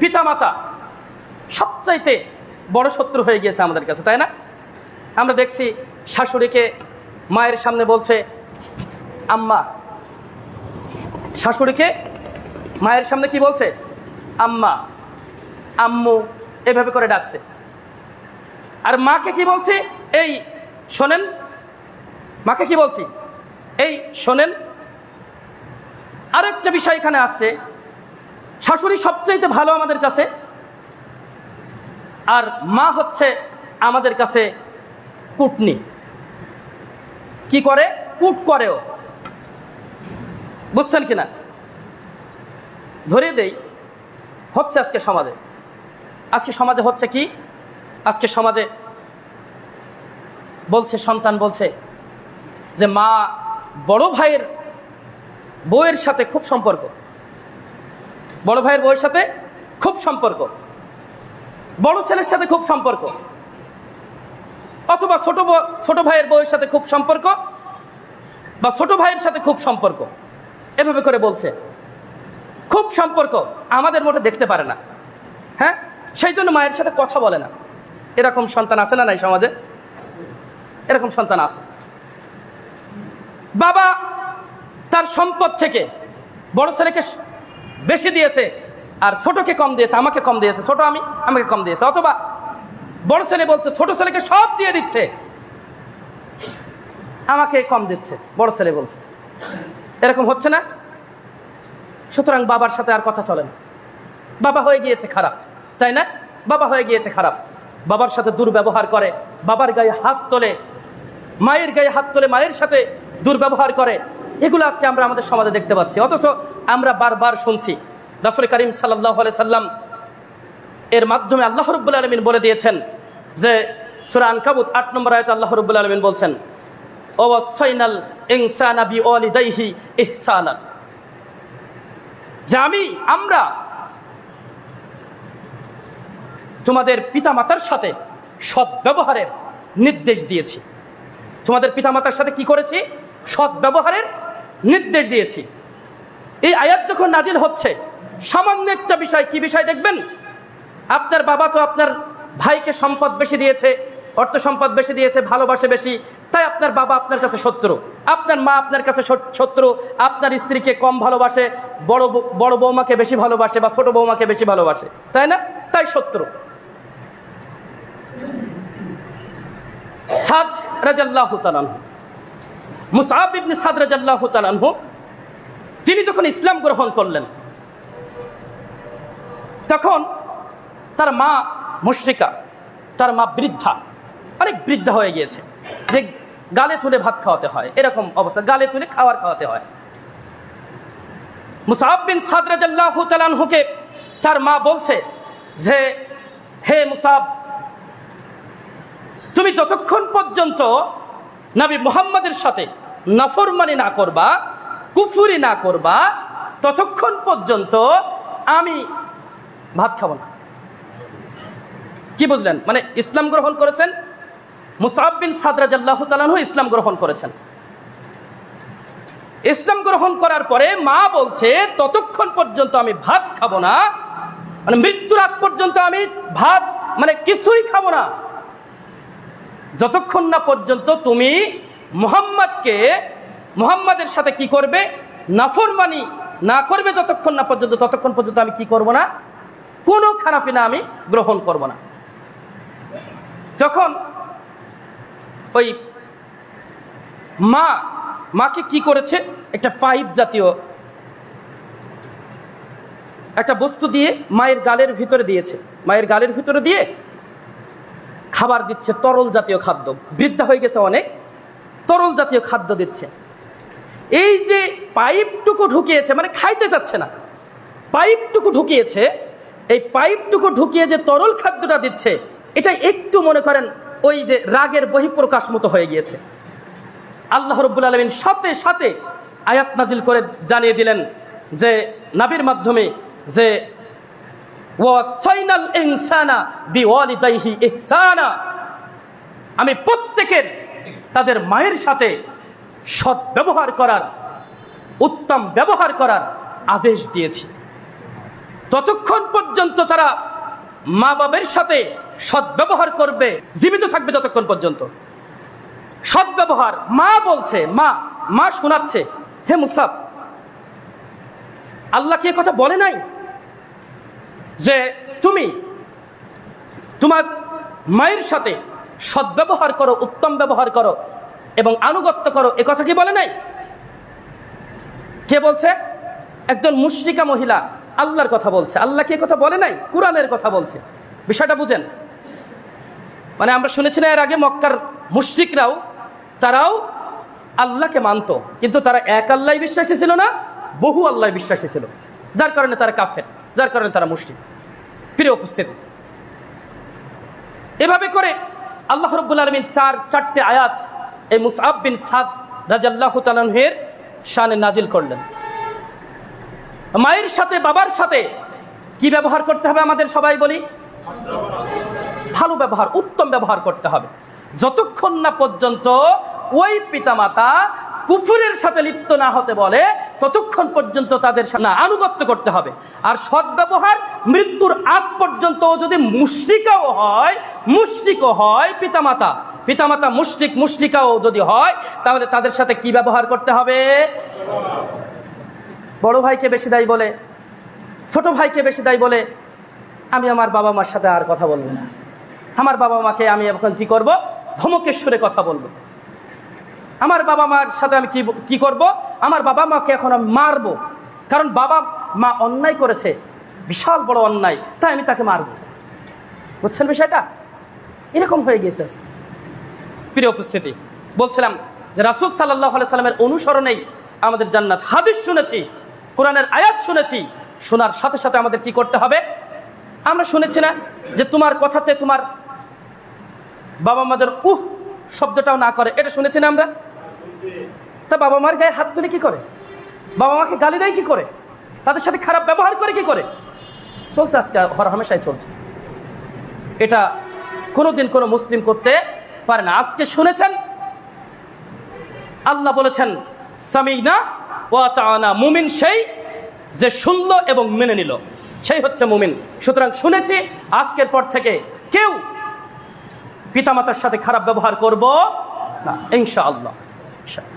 পিতামাতা সবচাইতে বড় শত্রু হয়ে গিয়েছে আমাদের কাছে, তাই না? আমরা দেখছি শাশুড়িকে মায়ের সামনে বলছে, আম্মা। শাশুড়িকে মায়ের সামনে কি বলছে? আম্মা। আম্মু। এভাবে করে ডাকছে। আর মাকে কি বলছি? এই, শোনেন। মাকে কি বলছি? এই, শোনেন। আরেকটা বিষয় এখানে আসছে শাশুড়ি সবচাইতে ভালো আমাদের কাছে, আর মা হচ্ছে আমাদের কাছে কুটনি। কি করে? কুট করেও। বুঝছেন কিনা? ধরিয়ে দেই, হচ্ছে আজকে সমাজে। আজকে সমাজে হচ্ছে কি? আজকে সমাজে বলছে, সন্তান বলছে যে মা বড় ভাইয়ের বউয়ের সাথে খুব সম্পর্ক। বড় ভাইয়ের বউয়ের সাথে খুব সম্পর্ক। বড় ছেলের সাথে খুব সম্পর্ক। অথবা ছোট ছোট ভাইয়ের বউয়ের সাথে খুব সম্পর্ক বা ছোট ভাইয়ের সাথে খুব সম্পর্ক। এভাবে করে বলছে। খুব সম্পর্ক, আমাদের মধ্যে দেখতে পারে না। হ্যাঁ? সেই জন্য মায়ের সাথে কথা বলে না। এরকম সন্তান আছে না নাই সমাজে? এরকম সন্তান আছে। বাবা তার সম্পদ থেকে বড় ছেলেকে বেশি দিয়েছে, আর ছোটকে কম দিয়েছে, আমাকে কম দিয়েছে, ছোট আমি, আমাকে কম দিয়েছে, অথবা বড় ছেলে বলছে, ছোট ছেলেকে সব দিয়ে দিচ্ছে, আমাকে কম দিচ্ছে, বড় ছেলে বলছে। এরকম হচ্ছে না? সুতরাং বাবার সাথে আর কথা চলে না। বাবা হয়ে গিয়েছে খারাপ, তাই না? বাবা হয়ে গিয়েছে খারাপ। বাবার সাথে দুর্ব্যবহার করে, বাবার গায়ে হাত তোলে, মায়ের গায়ে হাত তোলে, মায়ের সাথে দুর্ব্যবহার করে এগুলো আজকে আমরা আমাদের সমাজে দেখতে পাচ্ছি। অথচ আমরা বারবার শুনছি, রাসুল করিম সাল্লাহ সাল্লাম এর মাধ্যমে আল্লাহ রব্বুল আলমিন বলে দিয়েছেন যে, সুরা আনকাবুত আট নম্বর আয়তে আল্লাহ রব্বুল আলমিন বলছেন ও সাইনাল ইনসানা যে আমি, আমরা তোমাদের পিতামাতার সাথে সৎ ব্যবহারের নির্দেশ দিয়েছি। তোমাদের পিতামাতার সাথে কি করেছি? সৎ ব্যবহারের নির্দেশ দিয়েছি। এই আয়াত যখন নাজিল হচ্ছে, সামান্য একটা বিষয়, কি বিষয় দেখবেন? আপনার বাবা তো আপনার ভাইকে সম্পদ বেশি দিয়েছে, অর্থ সম্পদ বেশি দিয়েছে, ভালোবাসে বেশি, তাই আপনার বাবা আপনার কাছে শত্রু। আপনার মা আপনার কাছে শত্রু, আপনার স্ত্রীকে কম ভালোবাসে, বড় বড় বৌমাকে বেশি ভালোবাসে বা ছোট বৌমাকে বেশি ভালোবাসে, তাই না? তাই শত্রু। সাদ রাজাল্লাহ মুসাব ইবনে সাদ রাজাল্লাহ তিনি যখন ইসলাম গ্রহণ করলেন, তখন তার মা মুশ্রিকা, তার মা বৃদ্ধা, অনেক বৃদ্ধা হয়ে গিয়েছে, যে গালে তুলে ভাত খাওয়াতে হয়, এরকম অবস্থা, গালে তুলে খাবার খাওয়াতে হয়। মুসাব বিন সাদরাজাল্লাহ তালানহুকে তার মা বলছে যে, হে মুসাব, তুমি যতক্ষণ পর্যন্ত নবী মুহাম্মাদের সাথে নফরমানি না করবা, কুফুরি না করবা, ততক্ষণ পর্যন্ত আমি ভাত খাব না। কি বুঝলেন? মানে ইসলাম গ্রহণ করেছেন? মুসাব বিন সাদরাজাল্লাহ তালানহু ইসলাম গ্রহণ করেছেন। ইসলাম গ্রহণ করার পরে মা বলছে, ততক্ষণ পর্যন্ত আমি ভাত খাব না। মানে মৃত্যুর আগ পর্যন্ত আমি ভাত মানে কিছুই খাব না। যতক্ষণ না পর্যন্ত তুমি মোহাম্মদকে, মোহাম্মদের সাথে কি করবে, নাফরমানি না করবে যতক্ষণ না পর্যন্ত, ততক্ষণ পর্যন্ত আমি কি করব না? কোনো খারাপিনা আমি গ্রহণ করব না। যখন ওই মা, মাকে কি করেছে? একটা পাইপ জাতীয় একটা বস্তু দিয়ে মায়ের গালের ভিতরে দিয়েছে। মায়ের গালের ভিতরে দিয়ে খাবার দিচ্ছে তরল জাতীয় খাদ্য। বৃদ্ধা হয়ে গেছে অনেক। তরল জাতীয় খাদ্য দিচ্ছে। এই যে পাইপটুকু ঢুকিয়েছে মানে খাইতে যাচ্ছে না। পাইপটুকু ঢুকিয়েছে, এই পাইপটুকু ঢুকিয়ে যে তরল খাদ্যটা দিচ্ছে, এটা একটু মনে করেন ওই যে রাগের বহিঃপ্রকাশ মতো হয়ে গিয়েছে। আল্লাহ রব্বুল আলমিন সাথে সাথে আয়াত নাজিল করে জানিয়ে দিলেন যে, নাবির মাধ্যমে যে ওয়াসাইনাল ইনসানা বিওয়ালিদাইহি ইহসানা। আমি প্রত্যেকের তাদের মায়ের সাথে সৎ ব্যবহার করার, উত্তম ব্যবহার করার আদেশ দিয়েছি। ততক্ষণ পর্যন্ত তারা মা বাবের সাথে সদ্ব্যবহার করবে, জীবিত থাকবে ততক্ষণ পর্যন্ত। সদ্ব্যবহার মা বলছে, মা মা শোনাচ্ছে, হে মুসাফ আল্লাহ কি কথা বলে নাই? যে তুমি তোমার মায়ের সাথে সদ্ব্যবহার করো, উত্তম ব্যবহার করো এবং আনুগত্য করো, এ কথা কি বলে নাই? কে বলছে? একজন মুশ্রিকা মহিলা আল্লাহর কথা বলছে। আল্লাহ কি কথা বলে নাই? কোরআনের কথা বলছে। বিষয়টা বুঝেন। মানে আমরা শুনেছি না এর আগে মক্কার মুশ্রিকরাও, তারাও আল্লাহকে মানতো, কিন্তু তারা এক আল্লাহ বিশ্বাসী ছিল না, বহু আল্লাহ বিশ্বাসী ছিল। যার কারণে তারা কাফের। যার কারণে তারা মুশরিক। প্রিয় উপস্থিতি। এভাবে করে আল্লাহ রব্বুল আলমিন চার, চারটে আয়াত এই মুসআব বিন সাদ রাজাল্লাহ তালাহের শানে নাজিল করলেন। মায়ের সাথে, বাবার সাথে কি ব্যবহার করতে হবে আমাদের সবাই বলি? ভালো ব্যবহার, উত্তম ব্যবহার করতে হবে। যতক্ষণ না পর্যন্ত ওই পিতামাতা কুফুরের সাথে লিপ্ত না হতে বলে, ততক্ষণ পর্যন্ত তাদের না, আনুগত্য করতে হবে। আর সদ্ব্যবহার, মৃত্যুর আগ পর্যন্ত যদি মুশ্রিকাও হয়, মুশ্রিকও হয় পিতামাতা পিতামাতা মুশ্রিক, মুশ্রিকাও যদি হয়, তাহলে তাদের সাথে কি ব্যবহার করতে হবে? বড় ভাইকে বেশি দায়ী বলে, ছোট ভাইকে বেশি দায়ী বলে, আমি আমার বাবা মার সাথে আর কথা বলব না। আমার বাবা মাকে আমি এখন কি করব? ধমকেশ্বরে কথা বলব। আমার বাবা মার সাথে আমি কি কি করব? আমার বাবা মাকে এখন আমি মারবো। কারণ বাবা মা অন্যায় করেছে। বিশাল বড় অন্যায়। তাই আমি তাকে মারবো। বুঝছেন বিষয়টা? এরকম হয়ে গিয়েছে প্রিয় উপস্থিতি, বলছিলাম যে রাসুল সাল্লাহ সাল্লামের অনুসরণেই আমাদের জান্নাত। হাদিস শুনেছি, কোরআনের আয়াত শুনেছি। শোনার সাথে সাথে আমাদের কি করতে হবে? আমরা শুনেছি না যে তোমার কথাতে তোমার বাবা মাদের উহ শব্দটাও না করে। এটা শুনেছি না আমরা? তা বাবা মার গায়ে হাত তুলে কি করে? বাবা মাকে গালি দেয় কি করে? তাদের সাথে খারাপ ব্যবহার করে কি করে? চলছে আজকে হর হামেশাই চলছে। এটা কোনোদিন কোনো মুসলিম করতে পারে না। আজকে শুনেছেন, আল্লাহ বলেছেন, সামিনা ওয়া তাআনা, মুমিন সেই যে শুনলো এবং মেনে নিল। সেই হচ্ছে মুমিন। সুতরাং শুনেছি, আজকের পর থেকে কেউ পিতামাতার সাথে খারাপ ব্যবহার করব না Sure.